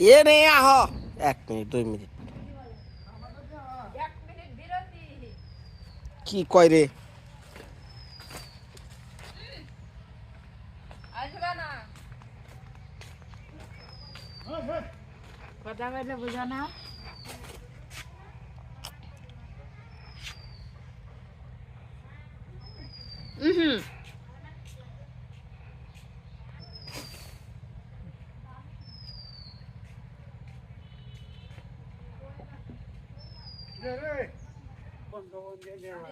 এ নে আহ। এক মিনিট দুই মিনিট। কি কয় রে? কথা কইলে বুঝো না হুম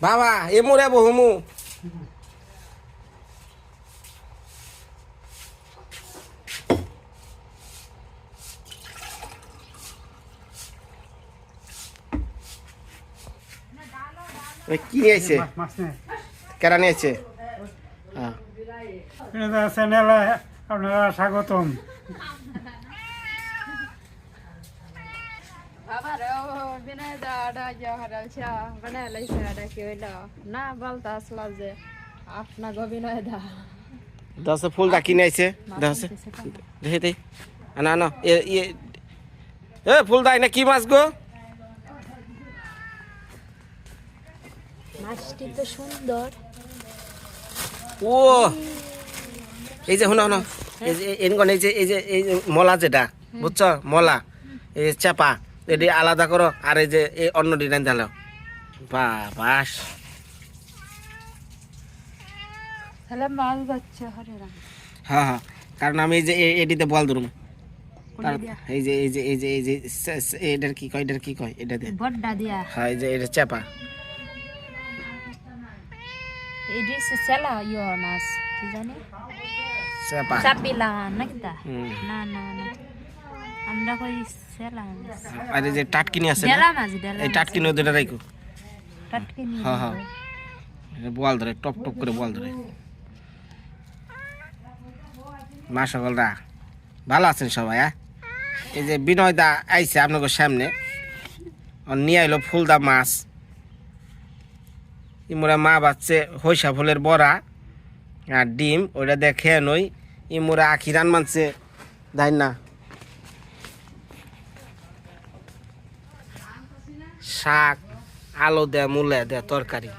বাবা এমুরে বহুমু ওই কি নিয়েছে? কেরা নিয়েছে? হ্যাঁ। আপনারা স্বাগতম বাবা রে ও বিনয় দাদা জহরা চা বানায় লাইছে আডা কি হইল? না বলতা আসলা যে আপনা গো বিনয় দা দশ ফুল দশ দেখে দে এ এ ফুল দা না কি মাছ গো? মাছটি তো সুন্দর। ও এই যে শুনো শুনো এই যে এই যে এই যে এই যে মলা যেটা বুঝছ? মলা এই চাপা। এটি আলাদা করো আর এই যে এই অন্য ডিজাইন দিলো বা বাস তাহলে মাছ যাচ্ছে হরে রাম। হ্যাঁ হ্যাঁ কারণ আমি এই যে এটিতে বল ধরুম এই যে এই যে এই যে এই যে এটার কি কয় এটার কি কয়? এটা দিয়ে। বড্ডা দিয়া। হ্যাঁ এই যে এটা চাপা ডিস সেলা ইয়ো মাছ কি জানি? চাপা চাপিলা নাকি না না না। আমরা কই সেলা মাছ আর যে টাটকিনি আছে না? ডেলা মাছ ডেলা এই টাটকিনি ওদের রাখো টাটকে নিয়ে হ্যাঁ হ্যাঁ। বল ধরে টপ টপ করে বল ধরে। মা সকলরা ভালো আছেন সবাই হ্যাঁ? এই যে বিনয় দা আইছে আপনাদের সামনে। নিয়ে আইলো ফুলদা মাছ। ইমুরা মা বাচ্চে হইসা ফুলের বড়া আর ডিম ওইটা দেখে নই। ইমুরা আখি রান মানছে তাই না শাক, আলু দে, মূলে দে, তরকারি।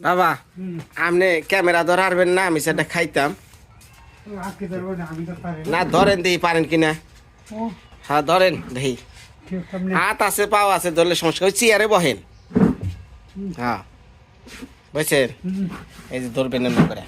বাবা, আপনি ক্যামেরা ধরারবেন না, আমি সেটা খাইতাম। না, ধরেন দেখি পারেন কিনা? হ্যাঁ ধরেন দেখি হাত আছে, পাও আছে, ধরলে সমস্যা ওই চেয়ারে বহেন। হ্যাঁ। বুঝছেন এই যে ধরবেন না করে।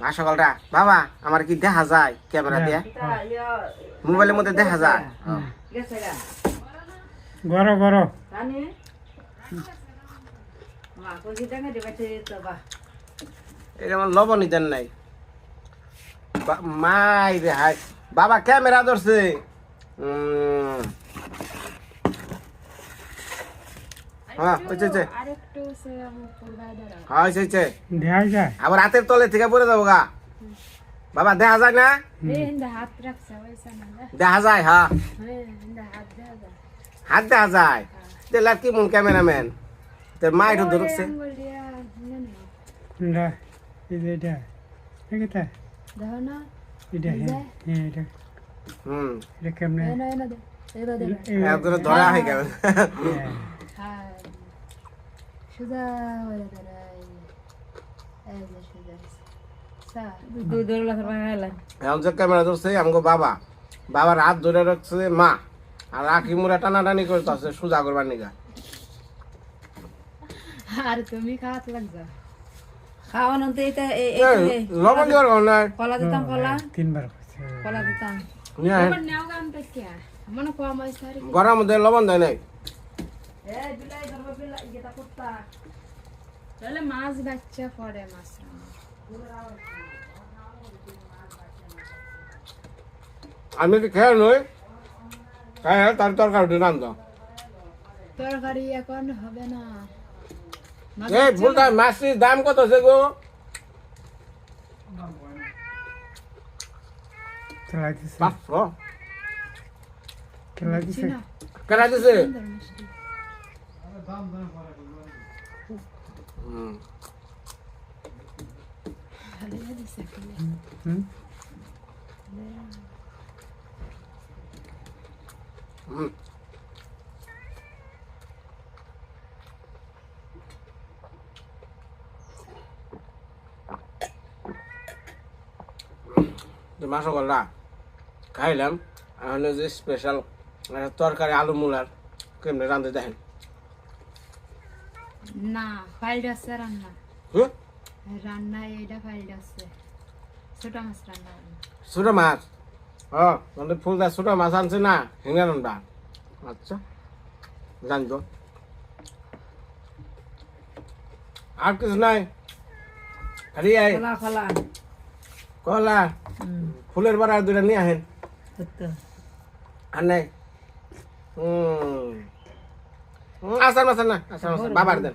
মা সকালটা। বাবা আমার কি দেখা যায় ক্যামেরা দিয়ে? মোবাইলের মধ্যে দেখা যায়। গরো গরো। এটা আমার লবণই দেন নাই। বা- মাই রে হাই বাবা ক্যামেরা ধরছে। উম। হ্যাঁ সে পুরা হ্যাঁ দেওয়া যায় আবার হাতের তলে থেকে পড়ে যাব গা। বাবা দেখা যায় না? দেখা যায় হ্যাঁ। হ্যাঁ হাত দেখা যায়। তেলা কি মন ক্যামেরাম্যান? তোর মা একটু ধরছে। না এটা এটা। এটা হ্যাঁ এটা। হুম। এটা কেমনে? ধরা হয়ে গেল। হ্যাঁ। হ্যাঁ ধরে এই যে সুজা সা দুই দৌড় লাখ বাঙালা এখন যে ক্যামেরা ধরছে আমাকে বাবা। বাবার হাত ধরে রাখছে মা আর আখি মুড়া টানাটানি করতে আছে সোজা করবার নিগা। আর তুমি খাওয়াত লাগছা? খাওয়ানো তো এটা এ- এ- এই, এ- লবণ দেওয়ার কথা কলা দিতাম কলা? তিনবার কলা দিতাম। নিয়ে আয়। নেও গান তো কে কম সারি গরম মধ্যে লবণ দেয় নাই। তাহলে মাছ বাচ্চা পরে মাছ আমি তো খেয়ে নই? খাই তার তরকারি নাম দাও তরকারি এখন হবে না। এই মাছটির দাম কত আছে গো? খেলা দিছে। বুঝছি দিছে? মাছ গলা খাইলাম। এখন ওই যে স্পেশাল তরকারি আলু মুলার কেমনে রাঁধে দেখেন? না ফাইলটা আছে রান্না। রান্না এইটা ফাইলটা আছে। ছোট মাছ রান্না ছোট মাছ? ও মানে ফুলদা ছোট মাছ আনছে না? হিঙ্গা রান্না আচ্ছা জানতো আর কিছু নাই? খালি কলা হুম। ফুলের বাড়া দুটা নিয়ে আহেন। আর নাই? হুম, আসার মাসার না আসার মাসার বাবার দেন।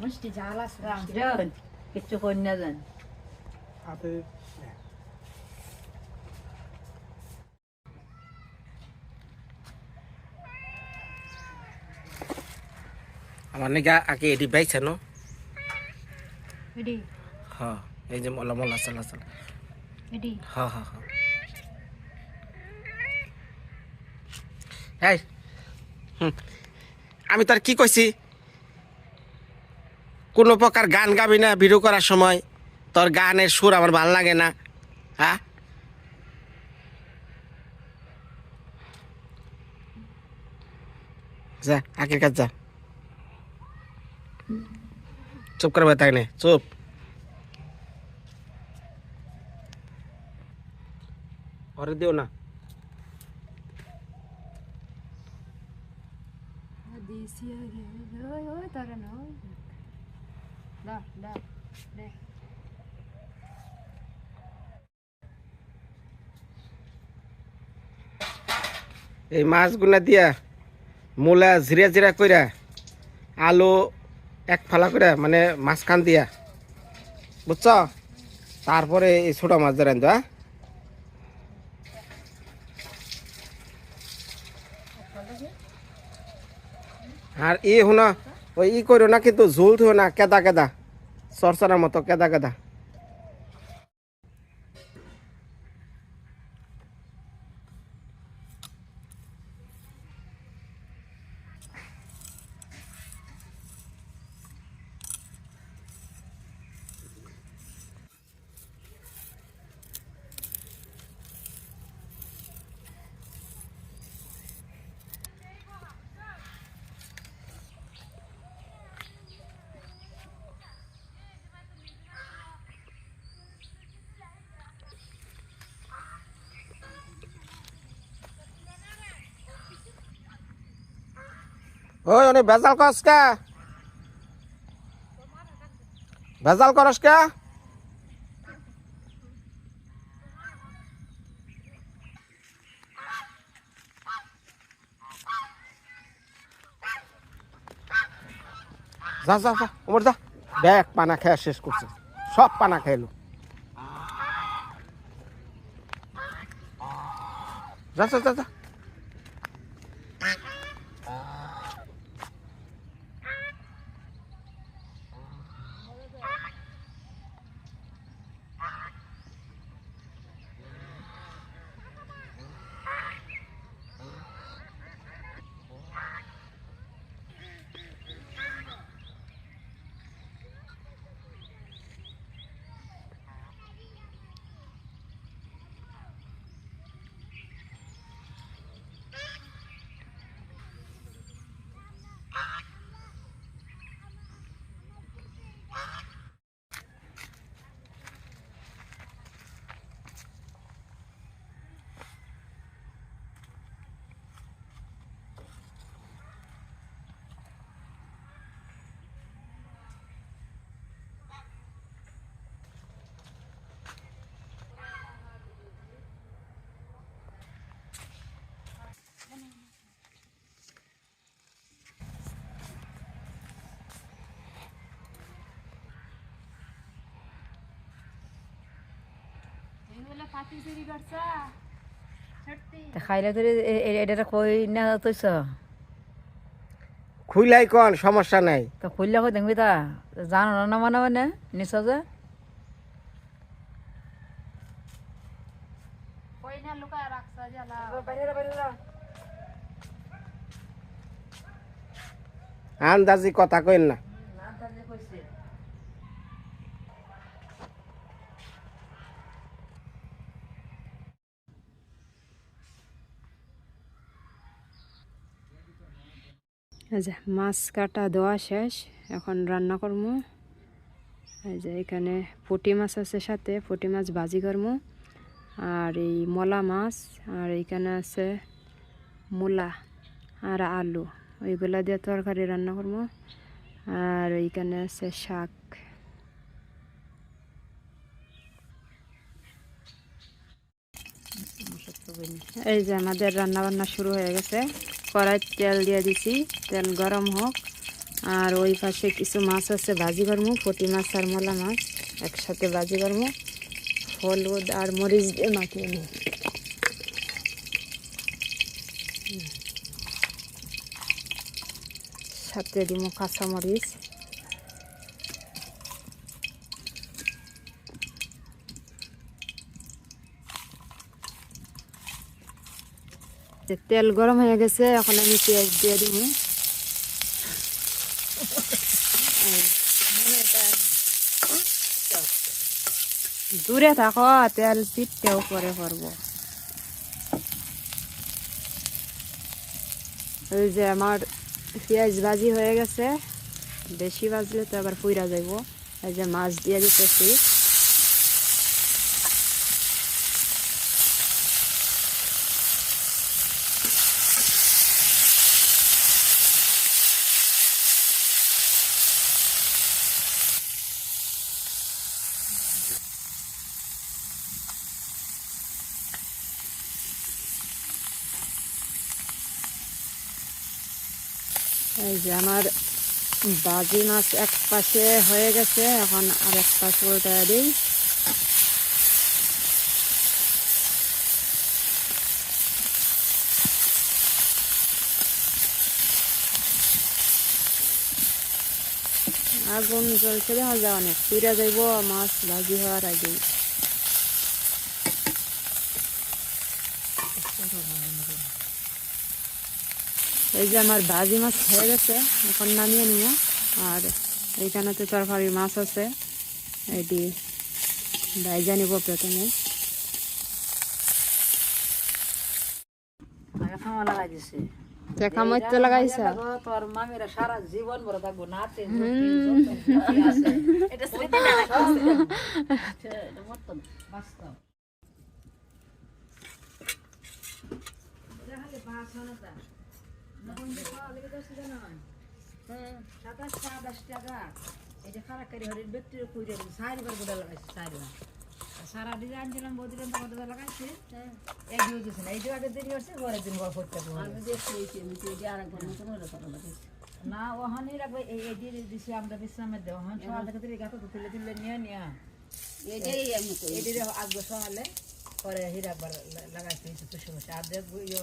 মিষ্টি ঝাল আছে রাম যান কিচ্ছু কন্যা যান হাতে আমার নাকি আগে এটি পাইছে ন? এডি হ্যাঁ এই যে মলা মলা চালা চালা এডি হ্যাঁ হ্যাঁ হ্যাঁ। এই আমি তার কি কইছি? কোনো প্রকার গান গাবি না ভিডিও করার সময়। তোর গানের সুর আমার ভালো লাগে না। হ্যাঁ? যা আগে কাজ যা। চুপ করে বসে থাকনে চুপ। ঘরে দিও না। ওই না। দা দা দে এই মাছগুলা দিয়া মূলা জিরা জিরা কইরা আলু এক ফালা করে মানে মাঝখান দিয়া। বুঝছ? তারপরে এই ছোট মাছ ধরেন তো হ্যাঁ? আর ই শুন, ওই ই করো না কিন্তু ঝোল থো না, কেদা কেদা। সরসরার মতো কেদা কেদা। ওই অনেক ভেজাল করস কে? ভেজাল করস কে? যা যা যা, ওমর যা। ব্যাগ পানা খেয়ে শেষ করছে। সব পানা খেলো যা যা যা যা। খাইলে তোর এটা কই না তৈছ? খুইলাই কন সমস্যা নাই। তো খুললে কই দেখবি তা? জানো না মানে মানে নিশ্চয় যে। কই না লুকা রাখছ জ্বালা আন্দাজি কথা কইন না। যে মাছ কাটা দেওয়া শেষ, এখন রান্না করব যে এখানে পুঁটি মাছ আছে সাথে, পুঁটি মাছ ভাজি করব আর এই মলা মাছ, আর এইখানে আছে মূলা আর আলু, ওইগুলা দিয়ে তরকারি রান্না করব আর এইখানে আছে শাক। এই যে আমাদের রান্না বান্না শুরু হয়ে গেছে। কড়াই তেল দিয়ে দিছি, তেল গরম হোক আর ওই পাশে কিছু মাছ আছে, ভাজি করব পুঁটি মাছ আর মলা মাছ, একসাথে ভাজি করব হলুদ আর মরিচ দিয়ে মাখিয়ে নিই। সাথে দিব কাঁচা তেল গরম হয়ে গেছে, এখন আমি পেঁয়াজ দিয়ে দিব। দূরে থাকো, তেল পিঠটাও পরে করব। ওই যে আমার পেঁয়াজ ভাজি হয়ে গেছে, বেশি ভাজলে তো আবার পুইরা যাইব। এই যে মাছ দিয়ে দিতেছি এই যে আমার বাজি মাছ এক পাশে হয়ে গেছে, এখন আর এক পাশ উল্টা দিই। আগুন জ্বলছে দেখা যায় অনেক। পুইরা যাইব, মাছ ভাজি হওয়ার আগেই। এই যে আমার ভাজি মাছ হয়ে গেছে এখন নামিয়ে নিও আর এইখানে তো তরকারি মাছ আছে। এটি ভাইজা নিব প্রথমে। খাওয়া লাগাই দিছে দেখা মতো লাগাইছা? তোর মামিরা সারা জীবন ভরে থাকব এটা সাতাশ আঠাশ টাকা এটা খারাপ করে হরিণ ব্যক্তির গোটা লাগাইছে চারিবার সারা ডিজাইন দিলাম কত লাগাইছে এক দিন দিছে না দেরি হচ্ছে পরের দিন ঘর করতে আমি দেখছি আর একবার মতন হলে করা না ওখানে রাখবে এই এই দিয়ে আমরা বিশ্রামের দেওয়া হন সকাল থেকে তুই গাছ তুলে নিয়ে নিয়ে এটাই আমি এটির আগে সকালে পরে হিরাকবার লাগাইছে আর দেখ ইয়ে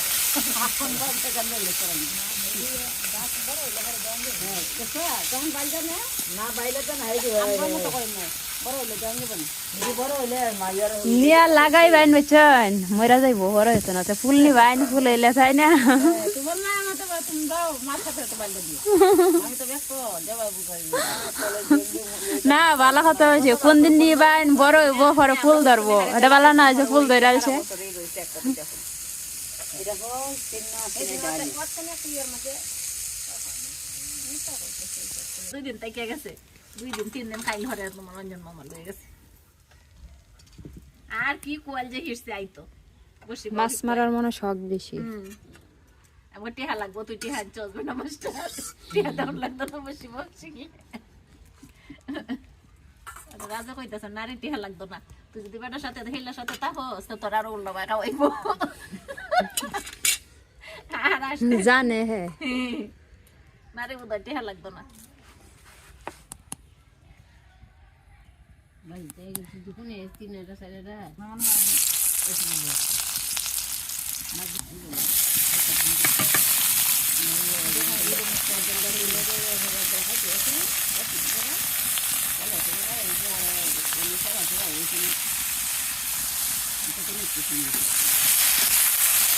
না বাইলে তো নাই বড় হইলে মাইয়ার নিয়া লাগাই বাইন বেচন মরা যাইব, বড় হইতো না, তো ফুল নি বাইন, ফুল হইলে চাই না। তোমার না আমার তো তুমি দাও মাছ খাতে তো বাইলে দিও আমি তো ব্যস্ত না ভালো কথা হয়েছে কোন দিন নিয়ে বাইন, বড় হইব ফুল ধরবো। এটা ভালো না ফুল ধরে আছে দুই দিন তাইকে গেছে দুই দিন তিন দিন খাইল হরে তোমার রঞ্জন মামা লয়ে গেছে আর কি কোয়াল যে হিসছে আইতো মাছ মারার মনে শখ বেশি আমার টিহা লাগবো তুই টিহা চলবে না মাস্টার টিহা দাম লাগতো না বসে বসে রাজা কইতেছে নারী টিহা লাগতো না তুই যদি বেটার সাথে হেলার সাথে তো তোর আরও বাঁকা হইব জানে হে। মারে বোধহয় টেহা লাগতো না।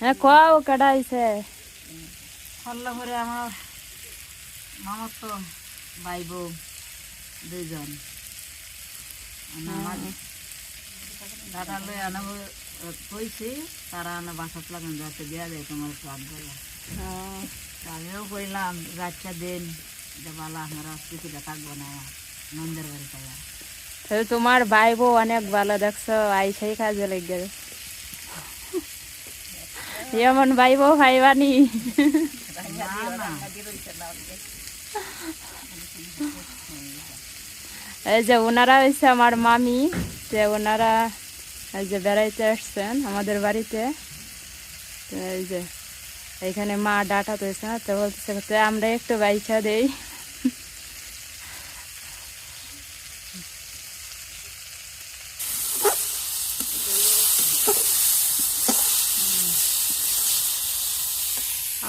হ্যাঁ খাও কাটাইছে হল্লা করে আমার মামার তো ভাই বউ দুইজন আমার দাদা লই আনাবো কইছি তারা আনা বাসাত লাগান যাতে দেওয়া যায় তোমার স্বাদ বলে। আমিও কইলাম রাতটা দিন যে বালা আমরা স্মৃতিটা থাকব না নন্দের বাড়ি তোমার ভাই বউ অনেক ভালো দেখছ আইসাই কাজে লেগে। এমন ভাই বউ ভাইবানি এই যে ওনারা হয়েছে আমার মামি, যে ওনারা এই যে বেড়াইতে আসছেন আমাদের বাড়িতে। এই যে এখানে মা ডাটা তৈছে না, তো বলতেছে আমরা একটু বাইসা দেই।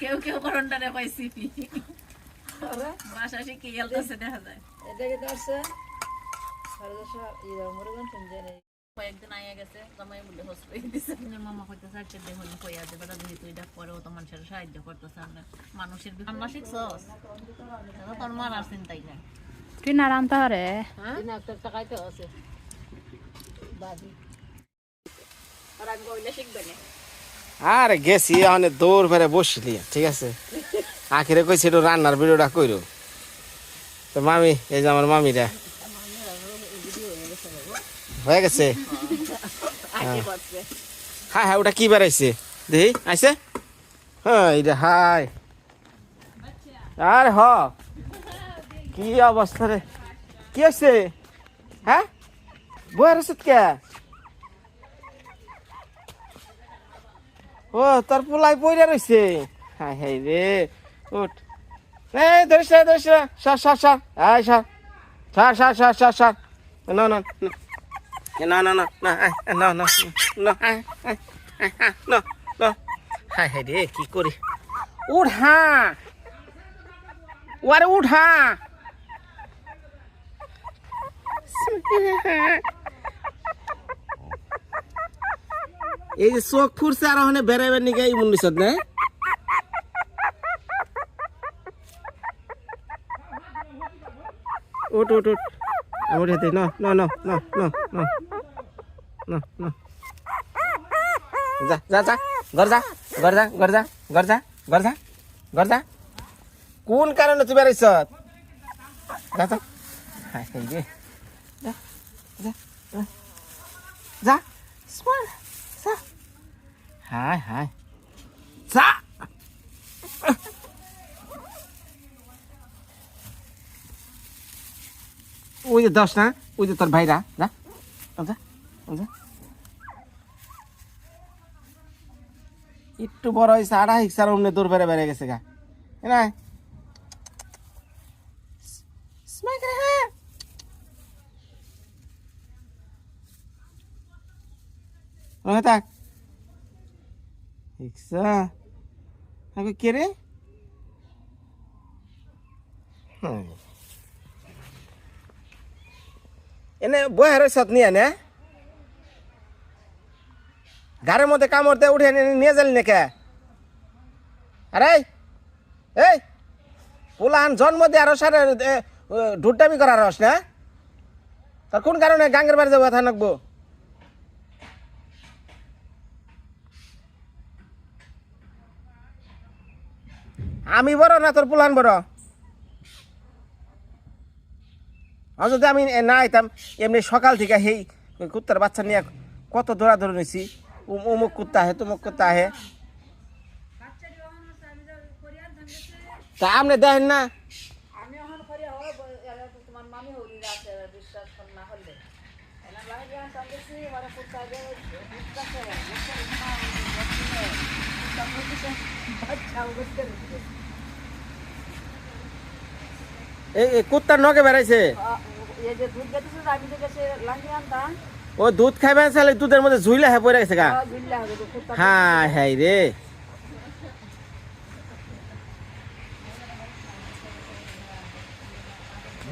কেউ কেউ করণটারে পাই সিপি। বাসা শিখে দেখা যায়। কয়েকদিন আইয়া গেছে কই তুই ডাক পরেও মানুষের সাহায্য করতেছে আমরা মানুষের রান্না শিখছস তোর মার আর চিন্তাই না না রান্না হারে না আর আমি কইলে শিখবে না। আরে গেছি অনেক দৌড় ফেরে বসলি। ঠিক আছে? আখিরে কইছি একটু রান্নার ভিডিওটা কইরো। তো মামি এই যে আমার মামিরা। হয়ে গেছে? হ্যাঁ। হ্যাঁ ওটা কি বেড়াইছে দেখি আইছে? হ্যাঁ এটা হাই আরে হ। কি অবস্থা রে? কি হয়েছে হ্যাঁ? বইয়ের ওষুধ কে ও, তোর পোলাই পইরা রইছে। হাই হাই রে, উঠ। এই, ধরিস না ধরিস না। সর সর সর। আয় সর। সর সর সর সর সর। না না না। না না না না না না না না হাই হাই রে, কি করি? উঠ ওরে উঠ এই যে চোখ ফুরছে আর ওখানে বেড়াইবার নিকে এই মুন্ডিছত না উঠ উঠ উঠ আমার হাতে ন ন ন ন ন ন ন ন যা যা যা ঘর যা ঘর যা ঘর যা ঘর যা ঘর যা ঘর যা কোন কারণে তুই বেড়াইছ যা যা হাই হাই রে যা যা যা যা স্মার্ট যা หายหายซะ ওই যে দশ না ওই যে তোর ভাইরা যা যা যা একটু বড় হয়েছে আড়া হিক্সার অমনি দূর বেড়ে বেড়ে গেছে গা না থাক দেখছা আমি কে রে। এনে বয়ে রয়েছ নিয়ে নে? গাড়ির মধ্যে কামড় দিয়ে উঠে নিয়ে যালি নাকি? আরে এই পোলাহান জন্ম দিয়ে আরও সারে ঢুটামি করার রস না? তার কোন কারণে গাঙ্গের বাড়ি যাব থাকব আমি বড় না তোর পুলান বড়? যদি আমি না আইতাম, এমনি সকাল থেকে সেই কুত্তার বাচ্চা নিয়ে কত দৌড়া ধরে নিছি। উম- উমুক কুত্তা আহে, তুমুক কুত্তা আহে। তা আপনি দেখেন না। এই কুত্তার নখে বেড়াইছে? ও দুধ খাইবে চালে দুধের মধ্যে ঝুইলে হ্যাঁ পড়ে গেছে গা? হ্যাঁ হ্যাঁ রে।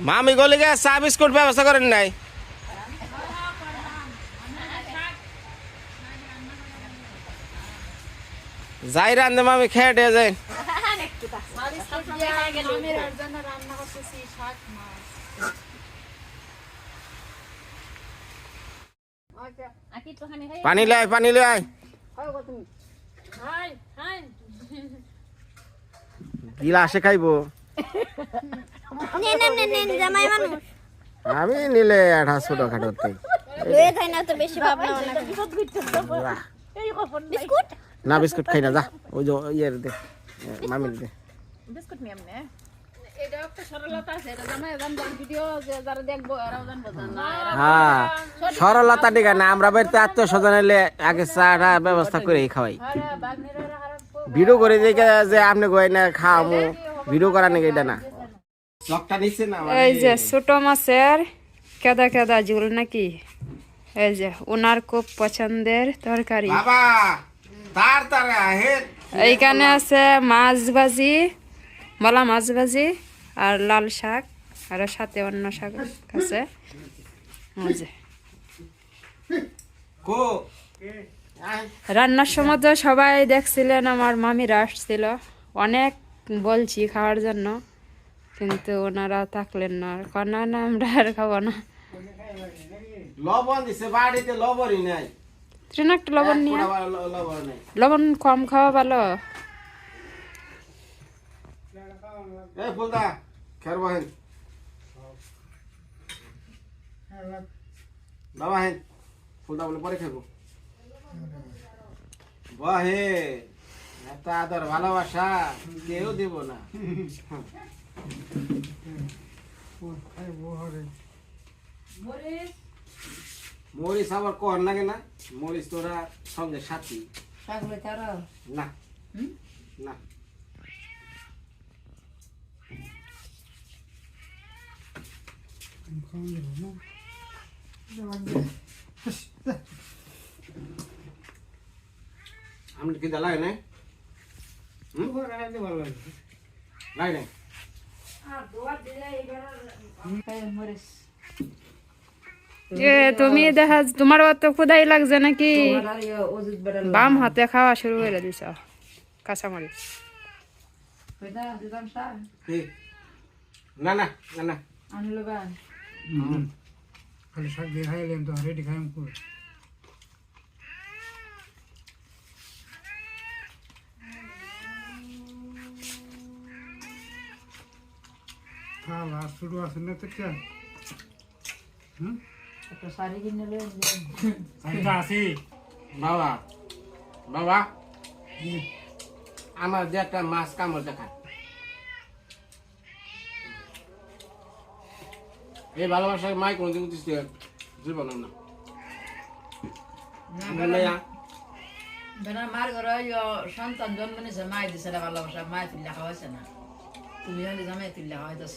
মামি গলি গে চা বিস্কুট ব্যবস্থা করেন নাই? যাই রান্ধে মামি খেয়ে দিয়ে পানি লাই পানি লাই গিলাসে খাইবো। আমি নিলে খাটোতে লয়ে খাই না বিস্কুট? না বিস্কুট খাই না যা। ওই যে ইয়ের দে মামির দে। বিস্কুট নিয়ে এমনি এটা একটা সরলতা আছে এটা জামাই জানবার ভিডিও যে যারা দেখব এরাও জানব না হ্যাঁ সরলতা ঠিক না আমরা বাড়িতে আত্মীয় স্বজন এলে আগে চাটা ব্যবস্থা করে খাওয়াই। ভিডিও করে দেখে যে আপনি না খাওয়ামু ভিডিও করা নাকি এটা না? এই যে ছোট মাছের কেদা কেদা ঝুল নাকি? এই যে ওনার খুব পছন্দের তরকারি। বাবা তার তারা হে এইখানে আছে মাছ ভাজি মলা মাছ ভাজি আর লাল শাক আর সাথে অন্য শাক আছে। রান্নার সময় তো সবাই দেখছিলেন আমার মামিরা আসছিল। অনেক বলছি খাওয়ার জন্য কিন্তু ওনারা থাকলেন না। আর কয়, না আমরা আর খাব না। লবণ দিছে বাড়িতে লবণই নাই। ট্রেন একটা লবণ নিয়ে লবণ কম খাওয়া ভালো। এই ফুলদা খের বহেন। বাবা হেন ফুলদা বলে পরে খাব বহে এত আদর ভালোবাসা কেউ দিব না। মরিচ আবার কর লাগে না মরিচ তোরা সঙ্গে সাথী। না। না। আমি কি লাগে তুমি দেখা তোমার অত ক্ষুদাই লাগছে নাকি? বাম হাতে খাওয়া শুরু করে দিছ কাঁচামরিচ? না না না না। খালি শাক দিয়ে খাইলাম তো রেডি খাইম করে থালা শুরু আছে না তো কে একটা শাড়ি কিনে লই আসি বাবা বাবা আমার যে একটা মাছ কামড় দেখা এই ভালোবাসার মাই কোনোদিন দিতে জীবন না। ধরেন মার ঘরে সন্তান জন্ম নিয়েছে মাই দিছে না ভালোবাসা মাই তুল্লা খাওয়াইছে না। তুমি হলে জামাই তুল্লা খাওয়াইতেছ।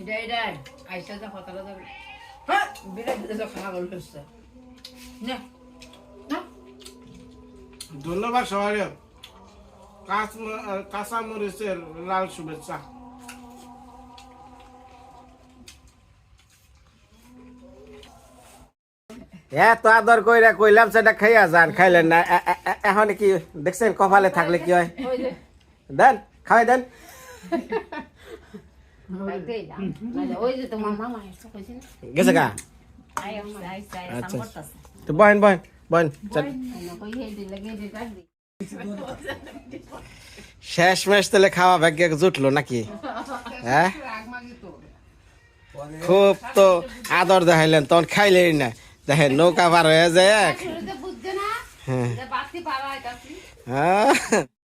এটা এটা আইসা যা কথা হ্যাঁ, বিরাট খারাপ হচ্ছে না। ধন্যবাদ সবাই কাঁচা মরিচের লাল শুভেচ্ছা। এত আদর কইরা কইলাম সেটা খাইয়া যান খাইলেন না। এখন কি দেখছেন কপালে থাকলে কি হয়? দেন খাওয়াই দেন। গেছে গা? আচ্ছা। তো বহেন বহেন। শেষ মেশ তাহলে খাওয়া ভাগ্যে জুটলো নাকি? হ্যাঁ? খুব তো আদর দেখাইলেন তখন খাইলেই না। দেখেন নৌকা পার হয়ে যায় হ্যাঁ। হ্যাঁ।